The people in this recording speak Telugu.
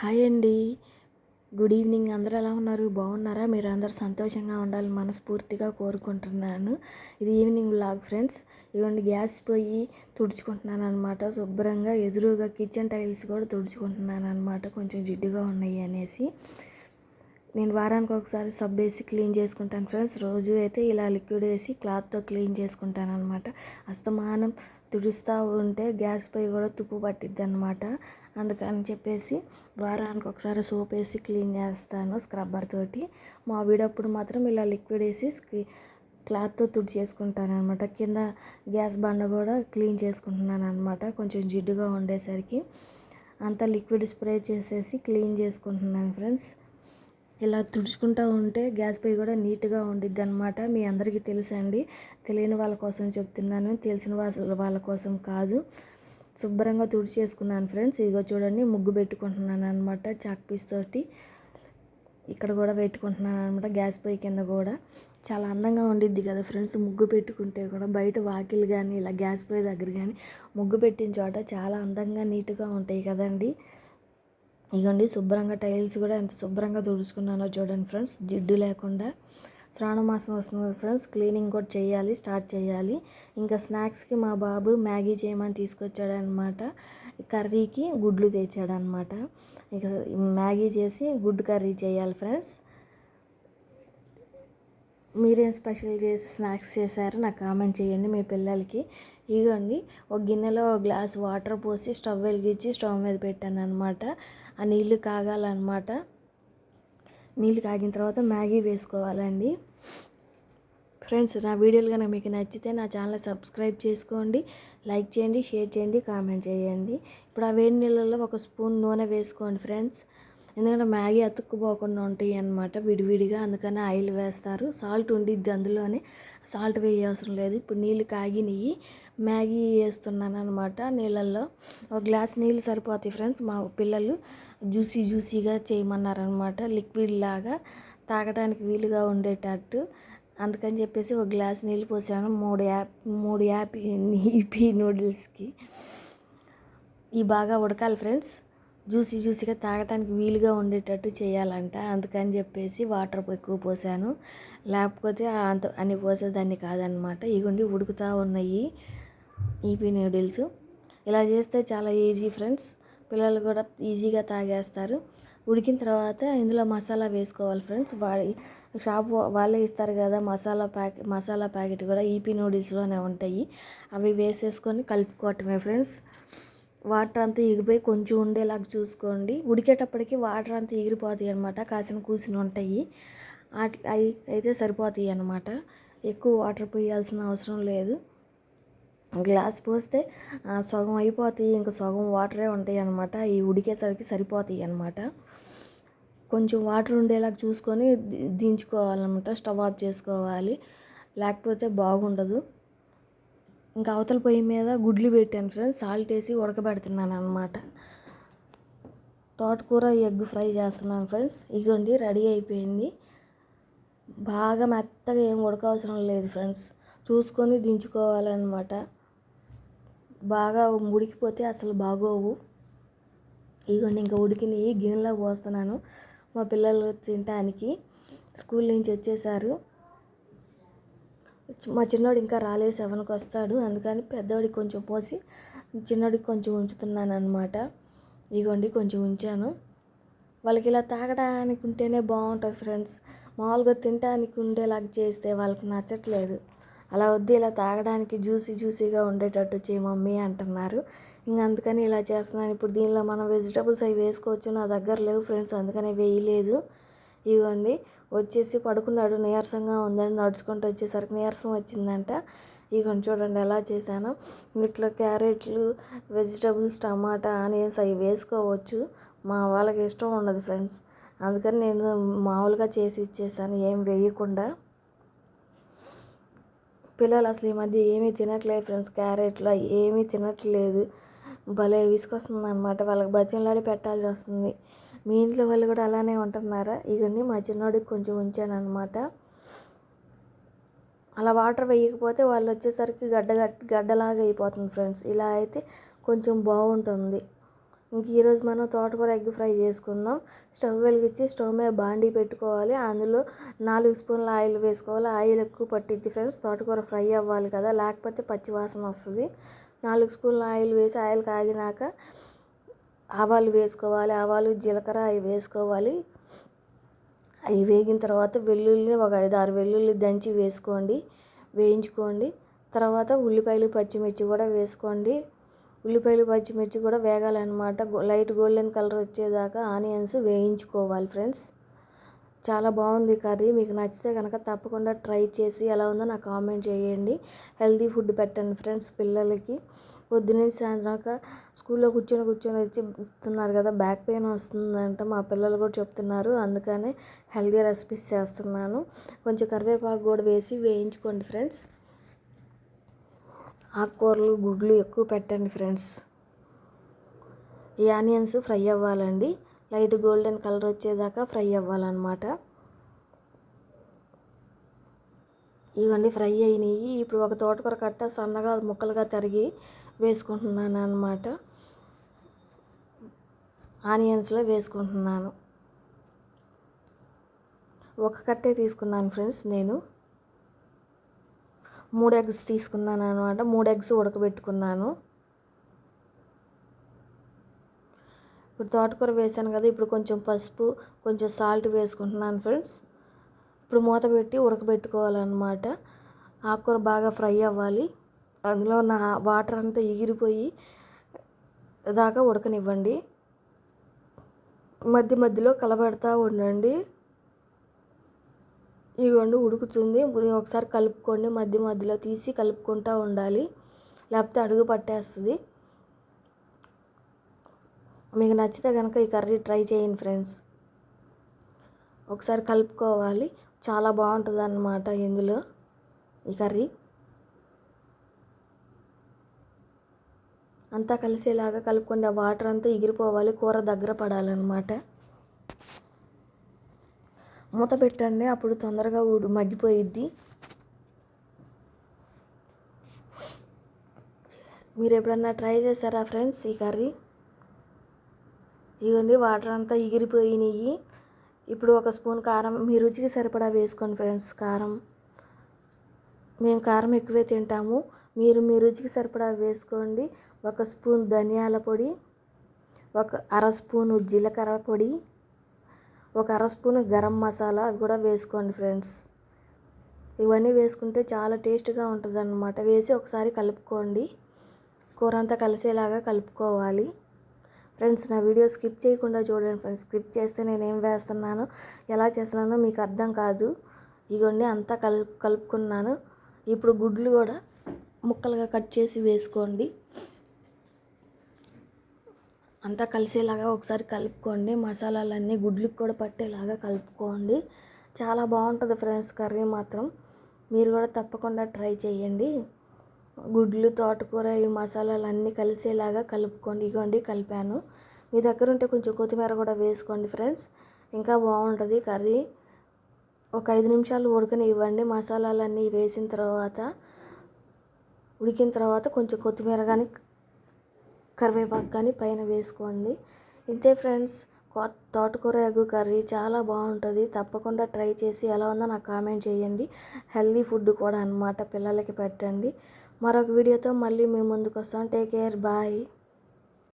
హాయ్ అండి. Good evening. అందరూ ఎలా ఉన్నారు? బాగున్నారా? మీరు అందరూ సంతోషంగా ఉండాలని మనస్ఫూర్తిగా కోరుకుంటున్నాను. ఇది ఈవినింగ్ వ్లాగ్ ఫ్రెండ్స్. ఇదిగోండి గ్యాస్ పొయ్యి తుడుచుకుంటున్నాను అనమాట శుభ్రంగా ఎదురుగా కిచెన్ టైల్స్ కూడా తుడుచుకుంటున్నాను అనమాట కొంచెం జిడ్డుగా ఉన్నాయి అనేసి. నేను వారానికి ఒకసారి సబ్ వేసి క్లీన్ చేసుకుంటాను ఫ్రెండ్స్. రోజు అయితే ఇలా లిక్విడ్ వేసి క్లాత్తో క్లీన్ చేసుకుంటాను అనమాట అస్తమానం తుడుస్తూ ఉంటే గ్యాస్ పై కూడా తుప్పు పట్టిద్ది అనమాట అందుకని చెప్పేసి వారానికి ఒకసారి సోప్ వేసి క్లీన్ చేస్తాను స్క్రబ్బర్ తోటి. మా వీడప్పుడు మాత్రం ఇలా లిక్విడ్ వేసి క్లాత్తో తుడి చేసుకుంటాను అనమాట కింద గ్యాస్ బండ కూడా క్లీన్ చేసుకుంటున్నాను అనమాట కొంచెం జిడ్డుగా ఉండేసరికి అంతా లిక్విడ్ స్ప్రే చేసేసి క్లీన్ చేసుకుంటున్నాను ఫ్రెండ్స్. ఇలా తుడుచుకుంటూ ఉంటే గ్యాస్ పొయ్యి కూడా నీట్గా ఉండిద్ది అనమాట మీ అందరికీ తెలుసండి. తెలియని వాళ్ళ కోసం చెప్తున్నాను. తెలిసిన వాళ్ళ వాళ్ళ కోసం కాదు. శుభ్రంగా తుడిచేసుకున్నాను ఫ్రెండ్స్. ఇదిగో చూడండి ముగ్గు పెట్టుకుంటున్నాను అనమాట చాక్ పీస్ తోటి. ఇక్కడ కూడా పెట్టుకుంటున్నాను అనమాట గ్యాస్ పొయ్యి కింద కూడా. చాలా అందంగా ఉండిద్ది కదా ఫ్రెండ్స్ ముగ్గు పెట్టుకుంటే కూడా. బయట వాకిలు కానీ ఇలా గ్యాస్ పొయ్యి దగ్గర కానీ ముగ్గు పెట్టిన చోట చాలా అందంగా నీట్గా ఉంటాయి కదండి. ఇగోండి శుభ్రంగా టైల్స్ కూడా ఎంత శుభ్రంగా తుడుచుకున్నానో చూడండి ఫ్రెండ్స్. జిడ్డు లేకుండా శ్రావణ మాసం వస్తుంది ఫ్రెండ్స్. క్లీనింగ్ కూడా చేయాలి స్టార్ట్ చేయాలి. ఇంకా స్నాక్స్కి మా బాబు మ్యాగీ చేయమని తీసుకొచ్చాడనమాట. కర్రీకి గుడ్లు తెచ్చాడనమాట. ఇక మ్యాగీ చేసి గుడ్ కర్రీ చేయాలి ఫ్రెండ్స్. మీరేం స్పెషల్ చేసి స్నాక్స్ చేశారో నాకు కామెంట్ చేయండి మీ పిల్లలకి. ఇగోండి ఒక గిన్నెలో ఒక గ్లాస్ వాటర్ పోసి స్టవ్ వెలిగించి స్టవ్ మీద పెట్టాను అనమాట ఆ నీళ్ళు కాగాలన్నమాట. నీళ్ళు కాగిన తర్వాత మ్యాగీ వేసుకోవాలండి. ఫ్రెండ్స్ నా వీడియోలు కనుక మీకు నచ్చితే నా ఛానల్ సబ్స్క్రైబ్ చేసుకోండి లైక్ చేయండి షేర్ చేయండి కామెంట్ చేయండి. ఇప్పుడు ఆ వేడి నీళ్ళల్లో ఒక స్పూన్ నూనె వేసుకోండి ఫ్రెండ్స్. ఎందుకంటే మ్యాగీ అతుక్కుపోకుండా ఉంటాయి అన్నమాట విడివిడిగా. అందుకని ఆయిల్ వేస్తారు. సాల్ట్ ఉండిద్ది అందులోనే. సాల్ట్ వేయవసరం లేదు. ఇప్పుడు నీళ్ళు కాగినవి మ్యాగీ వేస్తున్నాను అనమాట నీళ్ళల్లో. ఒక గ్లాస్ నీళ్ళు సరిపోతాయి ఫ్రెండ్స్. మా పిల్లలు జ్యూసీ జ్యూసీగా చేయమన్నారనమాట లిక్విడ్ లాగా తాగడానికి వీలుగా ఉండేటట్టు. అందుకని చెప్పేసి ఒక గ్లాస్ నీళ్ళు పోసాను. మూడు యాప్ మూడు యాపీ ఈపీ నూడిల్స్కి. ఇవి బాగా ఉడకాలి ఫ్రెండ్స్. జ్యూసీ జ్యూసీగా తాగటానికి వీలుగా ఉండేటట్టు చేయాలంట. అందుకని చెప్పేసి వాటర్ ఎక్కువ పోసాను. లేకపోతే అంత అన్ని పోసేదాన్ని కాదనమాట. ఇగుండి ఉడుకుతూ ఉన్నాయి ఈపీ నూడిల్స్. ఇలా చేస్తే చాలా ఈజీ ఫ్రెండ్స్. పిల్లలు కూడా ఈజీగా తాగేస్తారు. ఉడికిన తర్వాత ఇందులో మసాలా వేసుకోవాలి ఫ్రెండ్స్. వాడి షాప్ వాళ్ళే ఇస్తారు కదా మసాలా ప్యాకెట్ మసాలా ప్యాకెట్ కూడా ఈపీ నూడిల్స్లోనే ఉంటాయి. అవి వేసేసుకొని కలుపుకోవటమే ఫ్రెండ్స్. వాటర్ అంతా ఎగిపోయి కొంచెం ఉండేలాగా చూసుకోండి. ఉడికేటప్పటికి వాటర్ అంతా ఎగిరిపోతాయి అనమాట కాసిన కూసిన ఉంటాయి. అవి అయితే సరిపోతాయి అనమాట ఎక్కువ వాటర్ పోయాల్సిన అవసరం లేదు. గ్లాస్ పోస్తే సగం అయిపోతాయి. ఇంకా సగం వాటరే ఉంటాయి అనమాట ఈ ఉడికేసరికి సరిపోతాయి అనమాట కొంచెం వాటర్ ఉండేలాగా చూసుకొని దించుకోవాలన్నమాట. స్టవ్ ఆఫ్ చేసుకోవాలి. లేకపోతే బాగుండదు. ఇంకా అవతల పొయ్యి మీద గుడ్లు పెట్టాను ఫ్రెండ్స్ సాల్ట్ వేసి ఉడకబెడుతున్నాను అనమాట తోటకూర ఎగ్ ఫ్రై చేస్తున్నాను ఫ్రెండ్స్ ఇగోండి రెడీ అయిపోయింది. బాగా మెత్తగా ఏం ఉడకవసరం లేదు ఫ్రెండ్స్ చూసుకొని దించుకోవాలన్నమాట. బాగా ఉడికిపోతే అసలు బాగోవు. ఇగోండి ఇంకా ఉడికినవి గిన్నెలో పోస్తున్నాను. మా పిల్లలు తినటానికి స్కూల్ నుంచి వచ్చేసారు. మా చిన్నోడు ఇంకా రాలేదు సెవెన్కి వస్తాడు. అందుకని పెద్దోడికి కొంచెం పోసి చిన్నోడికి కొంచెం ఉంచుతున్నాను అనమాట ఇగోండి కొంచెం ఉంచాను. వాళ్ళకి ఇలా తాగడానికి ఉంటేనే బాగుంటుంది ఫ్రెండ్స్. మామూలుగా తినడానికి ఉండేలాగా చేస్తే వాళ్ళకి నచ్చట్లేదు. అలా వద్దు ఇలా తాగడానికి జ్యూసీ జ్యూసీగా ఉండేటట్టు చేయి మమ్మీ అంటున్నారు. ఇంకా అందుకని ఇలా చేస్తున్నాను. ఇప్పుడు దీనిలో మనం వెజిటబుల్స్ అవి వేసుకోవచ్చు. నా దగ్గర లేవు ఫ్రెండ్స్ అందుకనే వేయలేదు. ఇవ్వండి వచ్చేసి పడుకున్నాడు. నీరసంగా ఉందని నడుచుకుంటూ వచ్చేసరికి నీరసం వచ్చిందంట. ఇగోండి చూడండి ఎలా చేశాను. ఇట్లా క్యారెట్లు వెజిటబుల్స్ టమాటా ఆనియన్స్ అవి వేసుకోవచ్చు. మా వాళ్ళకి ఇష్టం ఉండదు ఫ్రెండ్స్. అందుకని నేను మామూలుగా చేసి ఇచ్చేసాను. ఏం వేయకుండా. పిల్లలు అసలు ఈ మధ్య ఏమీ తినట్లేదు ఫ్రెండ్స్. క్యారెట్లు ఏమీ తినట్లేదు. భలే విసుకొస్తుంది అనమాట వాళ్ళకి బతిమలాడి పెట్టాల్సి వస్తుంది. మీ ఇంట్లో వాళ్ళు కూడా అలానే ఉంటున్నారా? ఇవన్నీ మా చిన్నోడికి కొంచెం ఉంచాను అనమాట అలా వాటర్ వేయకపోతే వాళ్ళు వచ్చేసరికి గడ్డ గడ్డలాగా అయిపోతుంది ఫ్రెండ్స్. ఇలా అయితే కొంచెం బాగుంటుంది. ఇంక ఈరోజు మనం తోటకూర ఎగ్ ఫ్రై చేసుకుందాం. స్టవ్ వెలిగించి స్టవ్ మీద బాండీ పెట్టుకోవాలి. అందులో నాలుగు స్పూన్ల ఆయిల్ వేసుకోవాలి. ఆయిల్ ఎక్కువ పట్టిద్ది ఫ్రెండ్స్. తోటకూర ఫ్రై అవ్వాలి కదా. లేకపోతే పచ్చి వాసన వస్తుంది. నాలుగు స్పూన్ల ఆయిల్ వేసి ఆయిల్ కాగినాక ఆవాలు వేసుకోవాలి ఆవాలు జీలకర్ర అవి వేసుకోవాలి. అవి వేగిన తర్వాత వెల్లుల్లి ఒక ఐదు ఆరు వెల్లుల్లి దంచి వేసుకోండి వేయించుకోండి. తర్వాత ఉల్లిపాయలు పచ్చిమిర్చి కూడా వేసుకోండి. ఉల్లిపాయలు పచ్చిమిర్చి కూడా వేగాలన్నమాట. లైట్ గోల్డెన్ కలర్ వచ్చేదాకా ఆనియన్స్ వేయించుకోవాలి ఫ్రెండ్స్. చాలా బాగుంది కర్రీ. మీకు నచ్చితే కనుక తప్పకుండా ట్రై చేసి ఎలా ఉందో నాకు కామెంట్ చేయండి. హెల్తీ ఫుడ్ పెట్టండి ఫ్రెండ్స్ పిల్లలకి. పొద్దున్నే సాయంత్రాక స్కూల్లో కూర్చొని కూర్చొని వచ్చి ఇస్తున్నారు కదా బ్యాక్ పెయిన్ వస్తుందంట మా పిల్లలు కూడా చెప్తున్నారు. అందుకనే హెల్దీ రెసిపీస్ చేస్తున్నాను. కొంచెం కరివేపాకు కూడా వేసి వేయించుకోండి ఫ్రెండ్స్. ఆకుకూరలు గుడ్లు ఎక్కువ పెట్టండి ఫ్రెండ్స్. ఈ ఆనియన్స్ ఫ్రై అవ్వాలండి. లైట్ గోల్డెన్ కలర్ వచ్చేదాకా ఫ్రై అవ్వాలన్నమాట. ఇవన్నీ ఫ్రై అయినాయి. ఇప్పుడు ఒక తోటకూర కట్ట సన్నగా ముక్కలుగా తరిగి వేసుకుంటున్నాను అనమాట ఆనియన్స్లో వేసుకుంటున్నాను. ఒక కట్టే తీసుకున్నాను ఫ్రెండ్స్ నేను. మూడు ఎగ్స్ తీసుకున్నాను అనమాట మూడు ఎగ్స్ ఉడకబెట్టుకున్నాను. ఇప్పుడు తోటకూర వేసాను కదా ఇప్పుడు కొంచెం పసుపు కొంచెం సాల్ట్ వేసుకుంటున్నాను ఫ్రెండ్స్. ఇప్పుడు మూత పెట్టి ఉడకబెట్టుకోవాలన్నమాట. ఆకుకూర బాగా ఫ్రై అవ్వాలి. అందులో నా వాటర్ అంతా ఎగిరిపోయి దాకా ఉడకనివ్వండి. మధ్య మధ్యలో కలబెడతా ఉండండి. ఇవ్వండి ఉడుకుతుంది. ఒకసారి కలుపుకోండి. మధ్య మధ్యలో తీసి కలుపుకుంటూ ఉండాలి. లేకపోతే అడుగు పట్టేస్తుంది. మీకు నచ్చితే కనుక ఈ కర్రీ ట్రై చేయండి ఫ్రెండ్స్. ఒకసారి కలుపుకోవాలి. చాలా బాగుంటుంది అన్నమాట ఇందులో ఈ కర్రీ. అంతా కలిసేలాగా కలుపుకోండి ఆ వాటర్ అంతా ఎగిరిపోవాలి కూర దగ్గర పడాలన్నమాట. మూత పెట్టండి అప్పుడు తొందరగా ఉడు మగ్గిపోయిద్ది. మీరు ఎప్పుడన్నా ట్రై చేశారా ఫ్రెండ్స్ ఈ కర్రీ? ఇదిగోండి వాటర్ అంతా ఎగిరిపోయినాయి ఇప్పుడు ఒక స్పూన్ కారం మీ రుచికి సరిపడా వేసుకోండి ఫ్రెండ్స్ కారం. మేము కారం ఎక్కువే తింటాము. మీరు మీ రుచికి సరిపడా వేసుకోండి. ఒక స్పూన్ ధనియాల పొడి ఒక అర స్పూను జీలకర్ర పొడి ఒక అర స్పూన్ గరం మసాలా అవి కూడా వేసుకోండి ఫ్రెండ్స్. ఇవన్నీ వేసుకుంటే చాలా టేస్ట్గా ఉంటుంది అన్నమాట వేసి ఒకసారి కలుపుకోండి. కూర అంతా కలిసేలాగా కలుపుకోవాలి. ఫ్రెండ్స్ నా వీడియో స్కిప్ చేయకుండా చూడండి ఫ్రెండ్స్. స్కిప్ చేస్తే నేను ఏం వేస్తున్నాను ఎలా చేస్తున్నానో మీకు అర్థం కాదు. ఇగోండి అంతా కలుపు కలుపుకున్నాను. ఇప్పుడు గుడ్లు కూడా ముక్కలుగా కట్ చేసి వేసుకోండి. అంతా కలిసేలాగా ఒకసారి కలుపుకోండి. మసాలాలన్నీ గుడ్లకు కూడా పట్టేలాగా కలుపుకోండి. చాలా బాగుంటుంది ఫ్రెండ్స్ కర్రీ మాత్రం. మీరు కూడా తప్పకుండా ట్రై చేయండి. గుడ్లు తోటకూర ఈ మసాలాలు అన్నీ కలిసేలాగా కలుపుకోండి. ఇగోండి కలిపాను. మీ దగ్గర ఉంటే కొంచెం కొత్తిమీర కూడా వేసుకోండి ఫ్రెండ్స్. ఇంకా బాగుంటుంది కర్రీ. ఒక ఐదు నిమిషాలు ఉడకని ఇవ్వండి మసాలాలన్నీ వేసిన తర్వాత ఉడికిన తర్వాత కొంచెం కొత్తిమీర కానీ కరివేపాకు కానీ పైన వేసుకోండి. ఇంతే ఫ్రెండ్స్. తోటకూర ఎగ్ కర్రీ చాలా బాగుంటుంది. తప్పకుండా ట్రై చేసి ఎలా ఉందో నాకు కామెంట్ చేయండి. హెల్దీ ఫుడ్ కూడా అనమాట పిల్లలకి పెట్టండి. మరొక వీడియోతో మళ్ళీ మేము ముందుకు వస్తాం టేక్ కేర్ బాయ్